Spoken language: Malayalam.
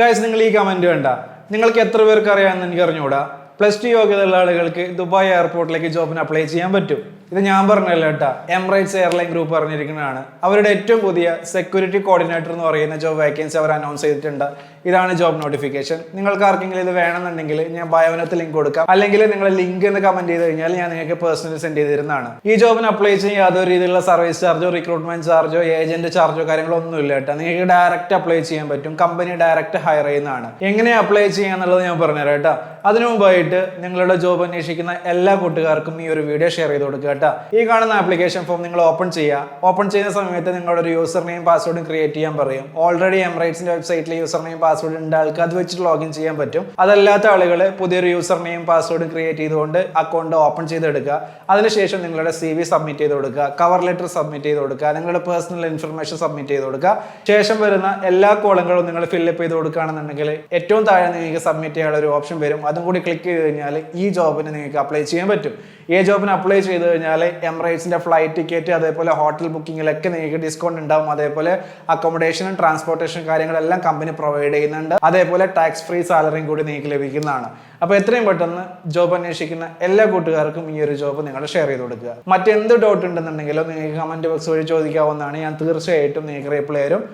ഗൈസ് നിങ്ങൾ ഈ കമന്റ് വേണ്ട. നിങ്ങൾക്ക് എത്ര പേർക്ക് അറിയാമെന്ന് എനിക്ക് അറിഞ്ഞുകൂടാ. പ്ലസ് ടു യോഗ്യതയുള്ള ആളുകൾക്ക് ദുബായ് എയർപോർട്ടിലേക്ക് ജോബിന് അപ്ലൈ ചെയ്യാൻ പറ്റും. ഇത് ഞാൻ പറഞ്ഞല്ല കേട്ടാ. എംറൈറ്റ്സ് എയർലൈൻ ഗ്രൂപ്പ് പറഞ്ഞിരിക്കുന്നതാണ്. അവരുടെ ഏറ്റവും പുതിയ സെക്യൂരിറ്റി കോർഡിനേറ്റർ എന്ന് പറയുന്ന ജോബ് വേക്കൻസി അവർ അനൗൺസ് ചെയ്തിട്ടുണ്ട്. ഇതാണ് ജോബ് നോട്ടിഫിക്കേഷൻ നിങ്ങൾക്ക് ആർക്കെങ്കിലും ഇത് വേണമെന്നുണ്ടെങ്കിൽ ഞാൻ ബയോനത്ത് ലിങ്ക് കൊടുക്കാം. അല്ലെങ്കിൽ നിങ്ങൾ ലിങ്ക് എന്ന് കമന്റ് ചെയ്ത് കഴിഞ്ഞാൽ ഞാൻ നിങ്ങൾക്ക് പേഴ്സണലി സെൻഡ് ചെയ്ത് തരുന്നതാണ്. ഈ ജോബിന് അപ്ലൈ ചെയ്യാൻ യാതൊരു രീതിയിലുള്ള സർവീസ് ചാർജോ റിക്രൂട്ട്മെന്റ് ചാർജോ ഏജന്റ് ചാർജോ കാര്യങ്ങളോ ഒന്നും ഇല്ല കേട്ടോ. നിങ്ങൾക്ക് ഡയറക്റ്റ് അപ്ലൈ ചെയ്യാൻ പറ്റും. കമ്പനി ഡയറക്റ്റ് ഹയർ ചെയ്യുന്നതാണ്. എങ്ങനെ അപ്ലൈ ചെയ്യാന്നുള്ളത് ഞാൻ പറഞ്ഞുതരാം കേട്ടോ. അതിനു മുമ്പായിട്ട് നിങ്ങളുടെ ജോബ് അന്വേഷിക്കുന്ന എല്ലാ കൂട്ടുകാർക്കും ഈ ഒരു വീഡിയോ ഷെയർ ചെയ്ത് കൊടുക്കുക കേട്ടോ. ഈ കാണുന്ന ആപ്ലിക്കേഷൻ ഫോം നിങ്ങൾ ഓപ്പൺ ചെയ്യുക. ഓപ്പൺ ചെയ്യുന്ന സമയത്ത് നിങ്ങളുടെ ഒരു യൂസർ നെയിം പാസ്വേഡും ക്രിയേറ്റ് ചെയ്യാൻ പറയും. ഓൾറെഡി എംറൈറ്റ്സിന്റെ വെബ്സൈറ്റിൽ യൂസർ നെയിം പാസ്വേഡ് ഉണ്ട് ആൾക്ക് അത് വെച്ചിട്ട് ലോഗിൻ ചെയ്യാൻ പറ്റും. അതല്ലാത്ത ആളുകൾ പുതിയൊരു യൂസർ നെയിം പാസ്വേഡും ക്രിയേറ്റ് ചെയ്തുകൊണ്ട് അക്കൗണ്ട് ഓപ്പൺ ചെയ്തെടുക്കുക. അതിനുശേഷം നിങ്ങളുടെ സി വി സബ്മിറ്റ് ചെയ്ത് കൊടുക്കുക. കവർ ലെറ്റർ സബ്മിറ്റ് ചെയ്ത് കൊടുക്കുക. നിങ്ങളുടെ പേഴ്സണൽ ഇൻഫർമേഷൻ സബ്മിറ്റ് ചെയ്ത് കൊടുക്കുക. ശേഷം വരുന്ന എല്ലാ കോളങ്ങളും നിങ്ങൾ ഫില്ലപ്പ് ചെയ്ത് കൊടുക്കുകയാണെന്നുണ്ടെങ്കിൽ ഏറ്റവും താഴെ നിങ്ങൾക്ക് സബ്മിറ്റ് ചെയ്യാനുള്ള ഒരു ഓപ്ഷൻ വരും. അതും കൂടി ക്ലിക്ക് ചെയ്ത് കഴിഞ്ഞാൽ ഈ ജോബിന് നിങ്ങൾക്ക് അപ്ലൈ ചെയ്യാൻ പറ്റും. ഈ ജോബിന് അപ്ലൈ ചെയ്ത് കഴിഞ്ഞാൽ എംറൈറ്റ്സിന്റെ ഫ്ലൈറ്റ് ടിക്കറ്റ് അതേപോലെ ഹോട്ടൽ ബുക്കിങ്ങിലൊക്കെ നിങ്ങൾക്ക് ഡിസ്കൗണ്ട് ഉണ്ടാവും. അതേപോലെ അക്കോമഡേഷനും ട്രാൻസ്പോർട്ടേഷൻ കാര്യങ്ങളെല്ലാം കമ്പനി പ്രൊവൈഡ് ചെയ്യുന്നുണ്ട്. അതേപോലെ ടാക്സ് ഫ്രീ സാലറിയും കൂടി നിങ്ങൾക്ക് ലഭിക്കുന്നതാണ്. അപ്പോൾ എത്രയും പെട്ടെന്ന് ജോബ് അന്വേഷിക്കുന്ന എല്ലാ കൂട്ടുകാർക്കും ഈ ഒരു ജോബ് നിങ്ങൾ ഷെയർ ചെയ്ത് കൊടുക്കുക. മറ്റെന്ത് ഡൗട്ട് ഉണ്ടെന്നുണ്ടെങ്കിലും നിങ്ങൾക്ക് കമന്റ് ബോക്സ് വഴി ചോദിക്കാവുന്നതാണ്. ഞാൻ തീർച്ചയായിട്ടും നിങ്ങൾക്ക് റിപ്ലൈ തരും.